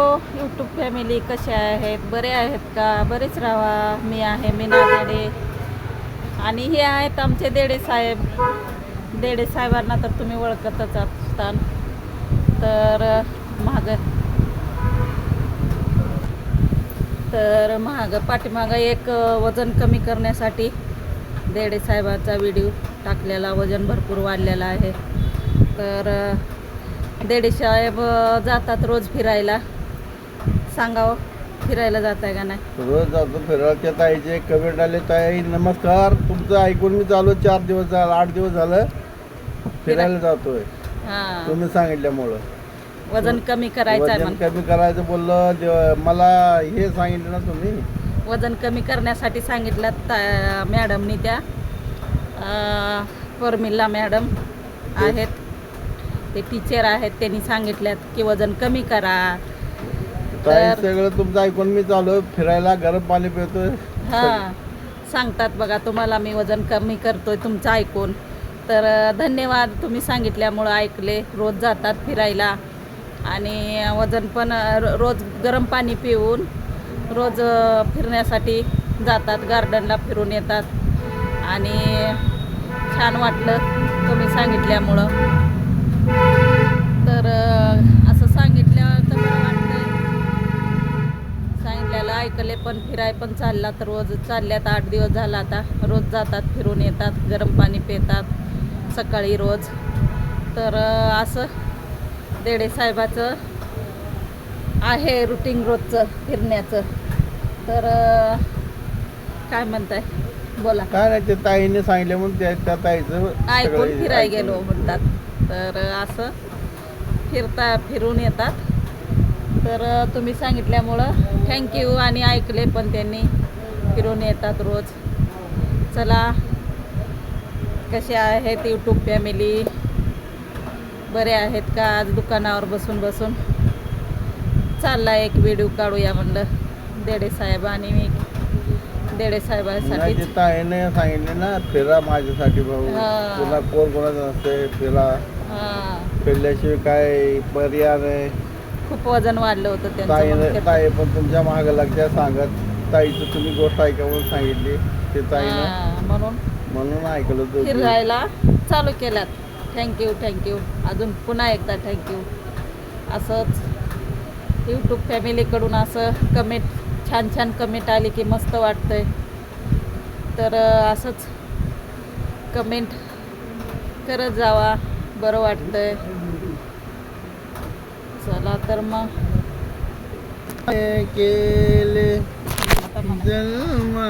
हो, YouTube family कसे आहेत? बरे आहेत का? बरेच राहा मी आहे मीना देडे आणि हे आहेत आमचे देडे साहेब. देडे साहेबांना तर तुम्ही ओळखतच असताल तर महाग तर महाग पाठीमागं एक वजन कमी करण्यासाठी देडे साहेबांचा व्हिडिओ टाकलेला वजन भरपूर वाढलेलं आहे. तर देडे साहेब जातात रोज फिरायला. सांगावं फिरायला जात आहे का नाही? रोज जातो फिरायला. ताईचे कमेंट आले ताई नमस्कार. तुमचं ऐकून मी चालू चार दिवस झालं आठ दिवस झालं. फिरायला जातोय. हां. तुम्ही सांगितल्यामुळं. वजन कमी करायचं आहे वजन कमी करायचं बोललं मला हे सांगितलं ना तुम्ही. वजन कमी करण्यासाठी सांगितलं मॅडमनी त्या अं, फॉर्मिला मॅडम आहेत. ते टीचर आहेत त्यांनी सांगितल्यात की वजन कमी करा. ताई तर- सगळं तुमचं ऐकून मी चालू फिरायला गरम पाणी पितोय. हां सांगतात बघा तुम्हाला मी वजन कमी करतोय तुमचं ऐकून. तर अं, धन्यवाद तुम्ही सांगितल्यामुळं ऐकले. रोज जातात फिरायला. आणि वजन पण अं, रो- रोज गरम पाणी पिऊन रोज अं, फिरण्यासाठी जातात. गार्डनला फिरून येतात. आणि छान वाटलं तुम्ही सांगितल्यामुळं. ऐकले पण फिराय पण चालला तर रोज चालल्यात आठ दिवस झाला आता. रोज जातात फिरून येतात गरम पाणी पितात सकाळी रोज. तर असं देडे साहेबाचं आहे रुटीन रोजचं फिरण्याचं. तर काय म्हणताय? बोला. काय नाही ते ताईने सांगितलं म्हणून त्या त्या ताईचं ऐकून फिराय. गेलो म्हणतात. तर असं फिरता फिरून येतात. तर तुम्ही सांगितल्यामुळं थँक्यू आणि ऐकले पण त्यांनी. फिरून येतात रोज. चला कसे आहेत यूट्यूब फॅमिली बरे आहेत का? आज दुकानावर बसून बसून. चालला एक व्हिडिओ काढूया म्हणलं. देडे साहेब आणि मी. देडे साहेबांसाठी. सांगितले ना फिरा माझ्यासाठी भाऊ. तुला कोण कोणाचं नसते फिरा. हां. फिरल्याशिवाय काय पर्याय नाही. खूप वजन वाढलं होतं त्यांचं ताई ताई पण तुमच्या मागं लागत्या सांगत ताईचं तुम्ही गोष्ट ऐका म्हणून सांगितली ते ताईनं. हां, म्हणून म्हणून ऐकलं फिरायला चालू केल्यात. थँक्यू थँक्यू अजून पुन्हा एकदा थँक्यू असंच यूट्यूब फॅमिलीकडून असं कमेंट छान छान कमेंट आली की मस्त वाटतंय. तर अं, असंच कमेंट करत जावा. बरं वाटतंय. चला तर मग काय केले आता म्हणा. जन्मा